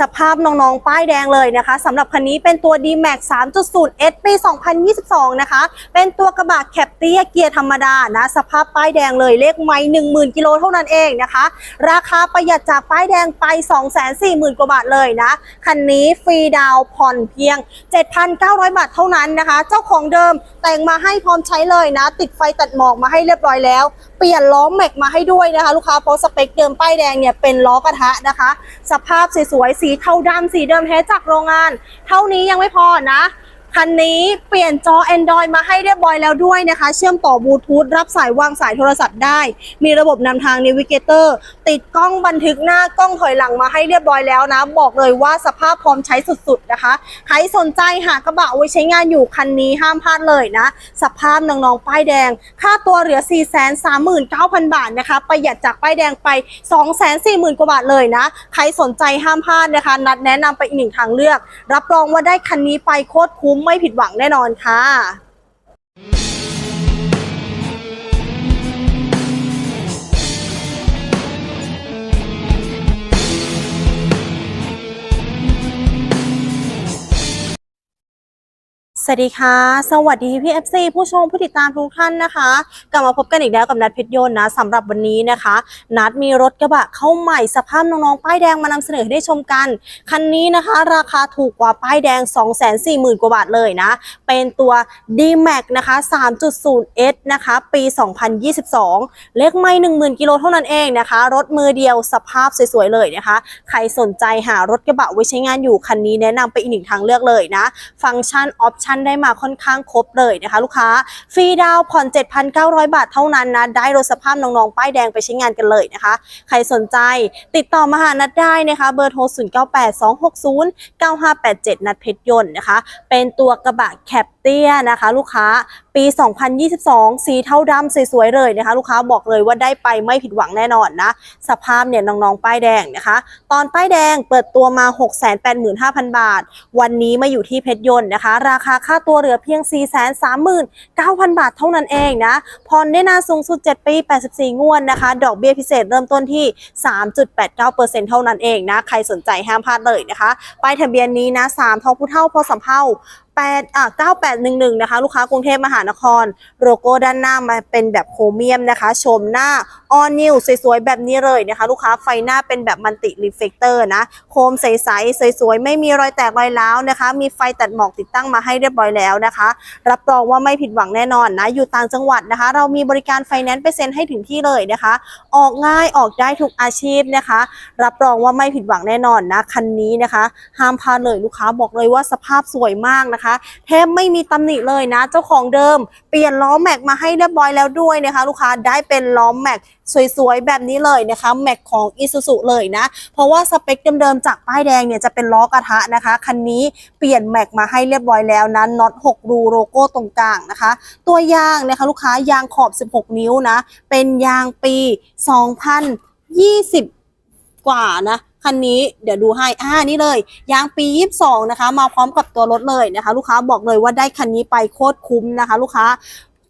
สภาพน้องๆ ป้ายแดงเลยนะคะสำหรับคันนี้เป็นตัว D-Max 3.0 S ปี 2022 นะคะ เป็นตัวกระบะแคปเตียเกียร์ธรรมดานะ สภาพป้ายแดงเลยเลขไม่10,000 กิโลเท่านั้นเองนะคะ ราคาประหยัดจากป้ายแดงไป 240,000 กว่าบาทเลยนะ คันนี้ฟรีดาวผ่อนเพียง 7,900 บาทเท่านั้นนะคะ เจ้าของเดิมแต่งมาให้พร้อมใช้เลยนะ ติดไฟตัดหมอกมาให้เรียบร้อยแล้ว เปลี่ยนล้อแม็กมาให้ด้วยนะคะ ลูกค้าเพราะสเปคเดิมป้ายแดงเนี่ยเป็นล้อกระทะนะคะ สภาพสวยๆสีเทาดำสีเดิมแท้จากโรงงาน เท่านี้ยังไม่พอนะ คันนี้เปลี่ยนจอ Android มาให้เรียบร้อยแล้วด้วยนะคะ เชื่อมต่อบลูทูธรับสายวางสายโทรศัพท์ได้ มีระบบนำทาง Navigator ติดกล้องบันทึกหน้ากล้องถอยหลังมาให้เรียบร้อยแล้วนะ บอกเลยว่าสภาพพร้อมใช้สุดๆนะคะ ใครสนใจหากระบะไว้ใช้งานอยู่คันนี้ห้ามพลาดเลยนะ สภาพน้องๆ ป้ายแดง ค่าตัวเหลือ 439,000 บาทนะคะ ประหยัดจากป้ายแดงไป 240,000 กว่าบาทเลยนะ ใครสนใจห้ามพลาดนะคะ นัดแนะนำไปอีกหนึ่งทางเลือก รับรองว่าได้คันนี้ไปโคตรคุ้มไม่ผิดหวังแน่นอนค่ะ สวัสดีค่ะ สวัสดีพี่ FC ผู้ชมผู้ติดตามทุกท่านนะคะ กลับมาพบกันอีกแล้วกับนัดเพชรยนต์นะสำหรับวันนี้นะคะ นัดมีรถกระบะเข้าใหม่สภาพน้องๆป้ายแดงมานำเสนอให้ได้ชมกัน คันนี้นะคะ ราคาถูกกว่าป้ายแดง 240,000 กว่าบาทเลยนะ เป็นตัว D-Max นะคะ 3.0S นะคะ ปี 2022 เลขไม่ 10,000 กิโลเท่านั้นเองนะคะ รถมือเดียวสภาพสวยๆเลยนะคะ ใครสนใจหารถกระบะไว้ใช้งานอยู่คันนี้แนะนำไปอีกหนึ่งทางเลือกเลยนะ ฟังก์ชันออปชันได้มาค่อนข้างครบเลยนะคะลูกค้าฟรีดาวน์ผ่อน 7,900 บาทเท่านั้นนะได้รถสภาพน้องๆ ป้ายแดงไปใช้งานกันเลยนะคะ ใครสนใจติดต่อมาหานัดได้นะคะเบอร์โทร 0982609587 นัดเพชรยนต์นะคะ เป็นตัวกระบะแคป ตียนะคะ ลูกค้าปี 2022 สีเทาดำสวยๆเลยนะคะ ลูกค้าบอกเลยว่าได้ไปไม่ผิดหวังแน่นอนนะ สภาพเนี่ยน้องๆป้ายแดงนะคะ ตอนป้ายแดงเปิดตัวมา 685,000 บาท วันนี้มาอยู่ที่เพชรยนต์นะคะ ราคาค่าตัวเหลือเพียง 439,000 บาทเท่านั้นเองนะผ่อนได้นานสูงสุด 7 ปี 84 งวดนะคะ ดอกเบี้ยพิเศษเริ่มต้นที่ 3.89%เท่านั้นเองนะ ใครสนใจห้ามพลาดเลยนะคะป้ายทะเบียนนี้นะ3ทองผู้เท่าพอสำเภา 8อะ9811 นะคะ ลูกค้ากรุงเทพมหานคร โลโก้ด้านหน้ามาเป็นแบบโครเมียมนะคะ ชมหน้าออนิวสวยๆ แบบนี้เลยนะคะ ลูกค้าไฟหน้าเป็นแบบมันติรีเฟกเตอร์นะ โคมใสๆ สวยๆ ไม่มีรอยแตกรอยร้าวนะคะ มีไฟตัดหมอกติดตั้งมาให้เรียบร้อยแล้วนะคะ รับรองว่าไม่ผิดหวังแน่นอนนะ อยู่ต่างจังหวัดนะคะ เรามีบริการไฟแนนซ์ไปเซ็นให้ถึงที่เลยนะคะ ออกง่ายออกได้ทุกอาชีพนะคะ รับรองว่าไม่ผิดหวังแน่นอนนะคันนี้นะคะ ห้ามพลาดเลยลูกค้าบอกเลยว่าสภาพสวยมากนะคะแทบไม่มีตำหนิเลยนะ เจ้าของเดิม เปลี่ยนล้อแม็กมาให้เรียบร้อยแล้วด้วยนะคะ ลูกค้าได้เป็นล้อแม็กสวยๆ แบบนี้เลยนะคะแม็กของ i s u z u เลยนะ เพราะว่าสเปคเดิมๆ จากป้ายแดงเนี่ยจะเป็นล้อกระทะนะคะ คันนี้เปลี่ยนแม็กมาให้เรียบร้อยแล้วนะน็อต6รูโลโก้ตรงกลางนะคะ ตัวยางนะคะลูกค้ายางขอบ 16 นิ้วนะ เป็นยางปี 2020 กว่านะ คันนี้เดี๋ยวดูให้อ่านี่เลย ยางปี 22 นะคะ มาพร้อมกับตัวรถเลยนะคะ ลูกค้าบอกเลยว่าได้คันนี้ไปโคตรคุ้มนะคะ ลูกค้า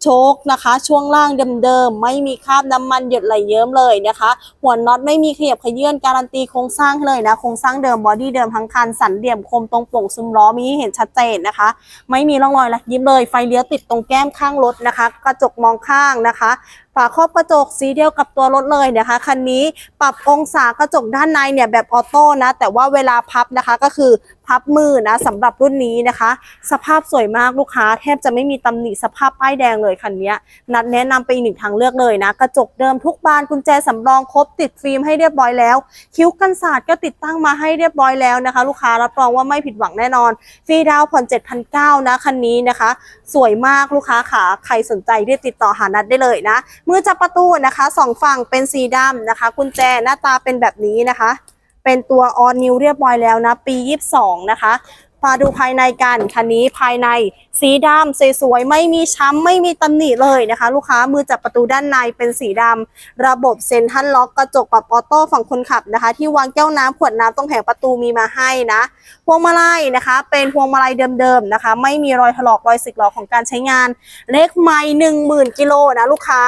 โชคนะคะ ช่วงล่างเดิมๆไม่มีคราบน้ำมันหยดไหลเยิ้มเลยนะคะ หัวน็อตไม่มีขยับขยื่นการันตีโครงสร้างเลยนะโครงสร้างเดิมบอดี้เดิมทั้งคันสันเหลี่ยมคมตรงโป่งซุ้มล้อมีให้เห็นชัดเจนนะคะ ไม่มีร่องรอยละยิ้มเลย ไฟเลี้ยวติดตรงแก้มข้างรถนะคะ กระจกมองข้างนะคะฝาครอบกระจกสีเดียวกับตัวรถเลยนะคะคันนี้ปรับองศากระจกด้านในเนี่ยแบบออโต้นะแต่ว่าเวลาพับนะคะก็คือพับมือนะสำหรับรุ่นนี้นะคะ สภาพสวยมากลูกค้า แทบจะไม่มีตำหนิสภาพป้ายแดงเลยคันนี้นัดแนะนำไปอีกหนึ่งทางเลือกเลยนะกระจกเดิมทุกบานกุญแจสำรองครบติดฟิล์มให้เรียบร้อยแล้ว คิ้วกันศาสตร์ก็ติดตั้งมาให้เรียบร้อยแล้วนะคะ ลูกค้ารับรองว่าไม่ผิดหวังแน่นอนฟรีดาวผ่อน7,900นะคันนี้นะคะ สวยมากลูกค้าขาใครสนใจเรีบติดต่อหานัดได้เลยนะมือจับประตูนะคะสองฝั่งเป็นสีดำนะคะ กุญแจหน้าตาเป็นแบบนี้นะคะ เป็นตัวออนนิวเรียบร้อยแล้วนะ ปี 22 นะคะ มาดูภายในกัน คันนี้ภายในสีดำสวยๆไม่มีช้ำไม่มีตำหนิเลยนะคะ ลูกค้ามือจับประตูด้านในเป็นสีดำระบบเซ็นทรัลล็อกกระจกปรับออโต้ฝั่งคนขับนะคะ ที่วางแก้วน้ำขวดน้ำตรงแผงประตูมีมาให้นะพวงมาลัยนะคะ เป็นพวงมาลัยเดิมๆนะคะ ไม่มีรอยถลอกรอยสึกหรอของการใช้งาน เลขไม้หนึ่งหมื่นกิโลนะลูกค้า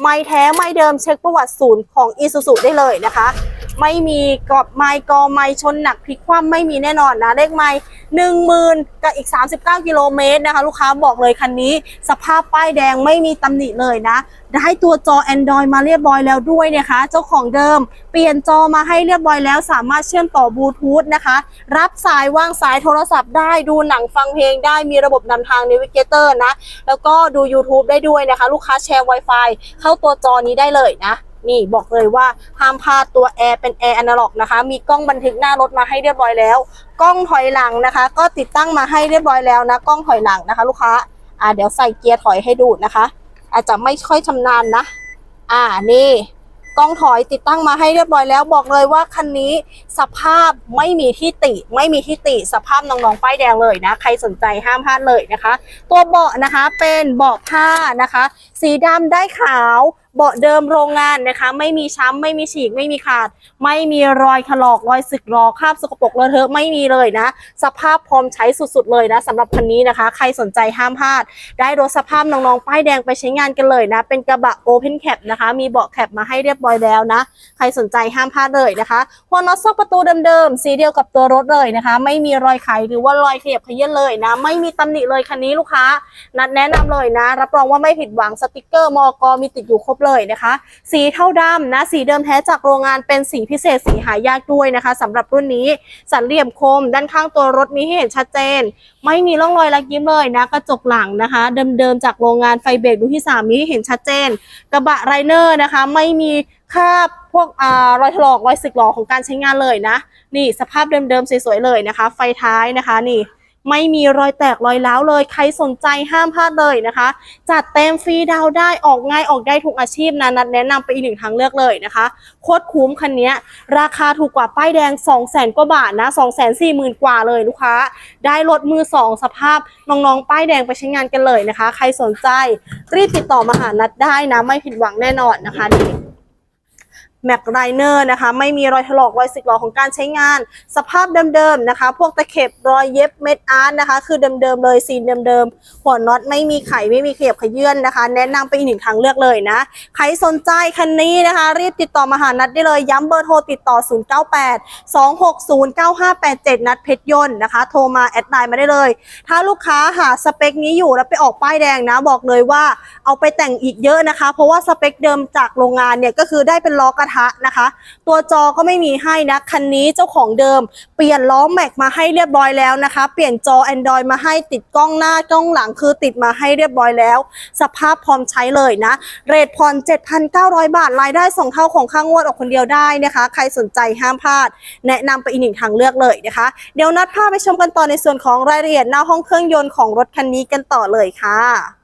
ไม้แท้ไม้เดิมเช็คประวัติศูนย์ของอีซูซูได้เลยนะคะ ไม่มีกรอบไม้กอไม้ชนหนักพลิกคว่ำไม่มีแน่นอนนะเลขไม้หนึ่งหมื่นกับอีก 39 กิโลเมตรนะคะ ลูกค้าบอกเลยคันนี้ สภาพป้ายแดงไม่มีตำหนิเลยนะ ได้ตัวจอ Android มาเรียบร้อยแล้วด้วยนะคะ เจ้าของเดิม เปลี่ยนจอมาให้เรียบร้อยแล้วสามารถเชื่อมต่อบลูทูธนะคะ รับสายวางสายโทรศัพท์ได้ดูหนังฟังเพลงได้มีระบบนำทาง Navigator นะ แล้วก็ดู YouTube ได้ด้วยนะคะ ลูกค้าแชร์ Wi-Fi เข้าตัวจอนี้ได้เลยนะ นี่บอกเลยว่าห้ามพลาดตัวแอร์เป็นแอร์อนาล็อกนะคะ มีกล้องบันทึกหน้ารถมาให้เรียบร้อยแล้ว กล้องถอยหลังนะคะ ก็ติดตั้งมาให้เรียบร้อยแล้วนะ กล้องถอยหลังนะคะ ลูกค้า อ่าเดี๋ยวใส่เกียร์ถอยให้ดูนะคะ อาจจะไม่ค่อยชำนาญนะ อ่านี่กล้องถอยติดตั้งมาให้เรียบร้อยแล้ว บอกเลยว่าคันนี้สภาพไม่มีที่ติ ไม่มีที่ติ สภาพน้องๆป้ายแดงเลยนะ ใครสนใจห้ามพลาดเลยนะคะ ตัวเบาะนะคะเป็นเบาะผ้านะคะ สีดำได้ขาวเบาะเดิมโรงงานนะคะ ไม่มีช้ำไม่มีฉีกไม่มีขาด ไม่มีรอยถลอกรอยสึกรอคราบสกปรกเลอะเทอะไม่มีเลยนะ สภาพพร้อมใช้สุดๆเลยนะสำหรับคันนี้นะคะ ใครสนใจห้ามพลาด ได้รถสภาพน้องๆป้ายแดงไปใช้งานกันเลยนะ เป็นกระบะ Open Cap นะคะ มีเบาะแคปมาให้เรียบร้อยแล้วนะ ใครสนใจห้ามพลาดเลยนะคะหัวน็อตซอกประตูเดิมๆสีเดียวกับตัวรถเลยนะคะ ไม่มีรอยไขหรือว่ารอยเขยับขยื้อนเลยนะ ไม่มีตำหนิเลยคันนี้ลูกค้า นัดแนะนำเลยนะ รับรองว่าไม่ผิดหวังสติกเกอร์มอกมีติดอยู่ครบเลยนะคะ สีเท่าดำนะสีเดิมแท้จากโรงงานเป็นสีพิเศษสีหายากด้วยนะคะสำหรับรุ่นนี้สันเหลี่ยมคม ด้านข้างตัวรถมีให้เห็นชัดเจน ไม่มีร่องรอยลักยิ้มเลยนะกระจกหลังนะคะ เดิมๆจากโรงงานไฟเบรกดูที่สามมีให้เห็นชัดเจน กระบะไรเนอร์นะคะ ไม่มีคราบพวกอ่ารอยถลอกรอยสึกหรอของการใช้งานเลยนะ นี่สภาพเดิมๆสวยๆเลยนะคะ ไฟท้ายนะคะนี่ ไม่มีรอยแตกรอยร้าวเลย ใครสนใจห้ามพลาดเลยนะคะ จัดเต็มฟรีดาวได้ออกง่ายออกได้ทุกอาชีพนะนัดแนะนำไปอีกหนึ่งทางเลือกเลยนะคะโคตรคุ้มคันนี้ราคาถูกกว่าป้ายแดง 2 0 0แสนกว่าบาทนะ2 4 0 0 0 0 กว่าเลยลูกค้า ได้รถมือ 2 สภาพน้องๆ ป้ายแดงไปใช้งานกันเลยนะคะ ใครสนใจรีบติดต่อมาหานัดได้นะไม่ผิดหวังแน่นอนนะคะนี่ แม็กไรเนอร์นะคะ ไม่มีรอยถลอกรอยสึกหรอของการใช้งาน สภาพเดิมๆนะคะ พวกตะเข็บรอยเย็บเม็ดอาร์ตนะคะ คือเดิมๆเลยซีนเดิมๆหัวน็อตไม่มีไขไม่มีเขียบขยื่นนะคะ แนะนำไปอีกหนึ่งทางเลือกเลยนะ ใครสนใจคันนี้นะคะ รีบติดต่อมาหานัดได้เลยย้ำเบอร์โทรติดต่อ 098 260 9587 นัดเพชรยนต์นะคะ โทรมาแอดไลน์มาได้เลย ถ้าลูกค้าหาสเปคนี้อยู่แล้วไปออกป้ายแดงนะบอกเลยว่าเอาไปแต่งอีกเยอะนะคะ เพราะว่าสเปคเดิมจากโรงงานเนี่ยก็คือได้เป็นล้อกระทะนะคะ ตัวจอก็ไม่มีให้นะ คันนี้เจ้าของเดิม เปลี่ยนล้อแม็กมาให้เรียบร้อยแล้วนะคะ เปลี่ยนจอ Android มาให้ติดกล้องหน้ากล้องหลังคือติดมาให้เรียบร้อยแล้ว สภาพพร้อมใช้เลยนะ เรทผ่อน 7,900 บาท รายได้ส่งเท่าของข้างงวดออกคนเดียวได้นะคะ ใครสนใจห้ามพลาด แนะนำไปอีกหนึ่งทางเลือกเลยนะคะ เดี๋ยวนัดพาไปชมกันต่อในส่วนของรายละเอียดหน้าห้องเครื่องยนต์ของรถคันนี้กันต่อเลยค่ะ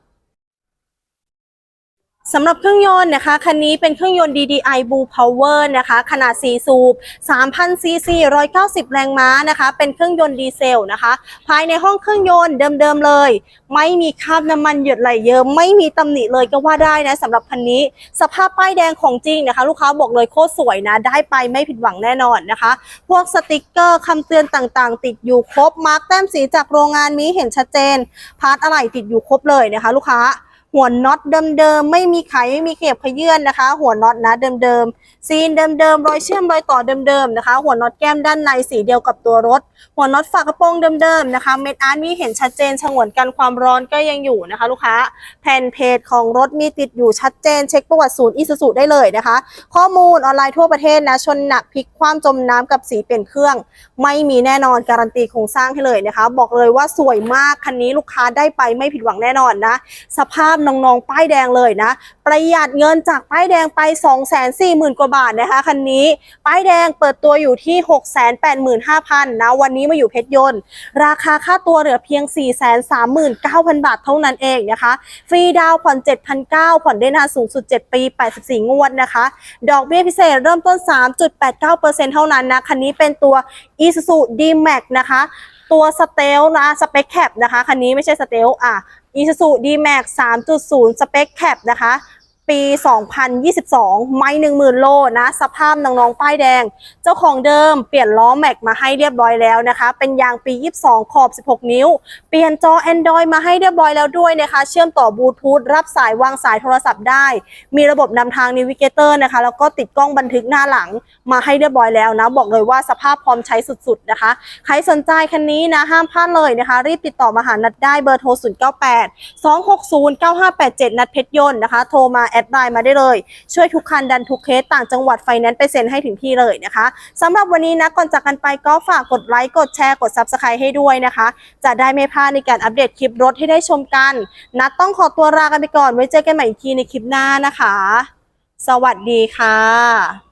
สำหรับเครื่องยนต์นะคะ คันนี้เป็นเครื่องยนต์ DDI Blue Power นะคะ ขนาด 4 สูบ 3,000 ซีซี 190 แรงม้านะคะ เป็นเครื่องยนต์ดีเซลนะคะ ภายในห้องเครื่องยนต์เดิมๆเลย ไม่มีคราบน้ำมันหยดไหลเยอะไม่มีตำหนิเลยก็ว่าได้นะสำหรับคันนี้ สภาพป้ายแดงของจริงนะคะ ลูกค้าบอกเลยโคตรสวยนะ ได้ไปไม่ผิดหวังแน่นอนนะคะ พวกสติกเกอร์คำเตือนต่างๆ ติดอยู่ครบ มาร์กแต้มสีจากโรงงานมีเห็นชัดเจน พาร์ทอะไหล่ติดอยู่ครบเลยนะคะ ลูกค้า หัวน็อตเดิมๆไม่มีไขไม่มีเข็บขยื่นนะคะ หัวน็อตนะเดิมๆซีนเดิมๆรอยเชื่อมรอยต่อเดิมๆนะคะ หัวน็อตแก้มด้านในสีเดียวกับตัวรถ หัวน็อตฝากระโปรงเดิมๆนะคะ เม็ดอาร์ตมีเห็นชัดเจนฉงวนกันความร้อนก็ยังอยู่นะคะ ลูกค้าแผ่นเพจของรถมีติดอยู่ชัดเจน เช็คประวัติศูนย์อิสุสุได้เลยนะคะ ข้อมูลออนไลน์ทั่วประเทศนะชนหนักพลิกคว่ำจมน้ำกับสีเปลี่ยนเครื่อง ไม่มีแน่นอนการันตีโครงสร้างให้เลยนะคะ บอกเลยว่าสวยมากคันนี้ลูกค้าได้ไปไม่ผิดหวังแน่นอนนะ สภาพน้องๆ ป้ายแดงเลยนะ ประหยัดเงินจากป้ายแดงไป 2 4 0 0 0 0 กว่าบาทนะคะคันนี้ป้ายแดงเปิดตัวอยู่ที่ 685,000นะวันนี้มาอยู่เพชรยนต์ ราคาค่าตัวเหลือเพียง 439,000 บาทเท่านั้นเองนะคะ ฟรีดาวผ่อน 7,900 ผ่อนได้นานสูงสุด 7 ปี 84 งวดนะคะ ดอกเบี้ยพิเศษเริ่มต้น 3.89%เท่านั้นนะคันนี้เป็นตัว Isuzu D-Max นะคะตัวสเตลนะสเปคแคปนะคะ คันนี้ไม่ใช่สเตลอะ Isuzu D-Max 3.0 สเปคแคปนะคะ ปี 2022 ไม่10,000โลนะ สภาพน้องๆป้ายแดง เจ้าของเดิมเปลี่ยนล้อแม็กมาให้เรียบร้อยแล้วนะคะ เป็นยางปี 22 ขอบ 16 นิ้ว เปลี่ยนจอ Android มาให้เรียบร้อยแล้วด้วยนะคะ เชื่อมต่อบลูทูธรับสายวางสายโทรศัพท์ได้ มีระบบนำทาง Navigator นะคะ แล้วก็ติดกล้องบันทึกหน้าหลังมาให้เรียบร้อยแล้วนะ บอกเลยว่าสภาพพร้อมใช้สุดๆนะคะ ใครสนใจคันนี้นะห้ามพลาดเลยนะคะ รีบติดต่อมาหานัดได้เบอร์โทร 098 260 9587 นัดเพชรยนต์นะคะ โทรมาแอดไลน์มาได้เลย ช่วยทุกคันดันทุกเคสต่างจังหวัดไฟแนนซ์ไปเซ็นให้ถึงที่เลยนะคะสำหรับวันนี้นะก่อนจากกันไปก็ฝากกดไลค์กดแชร์กดซับสไครต์ให้ด้วยนะคะ จะได้ไม่พลาดในการอัปเดตคลิปรถให้ได้ชมกันนัดต้องขอตัวลากันไปก่อนไว้เจอกันใหม่อีกทีในคลิปหน้านะคะ สวัสดีค่ะ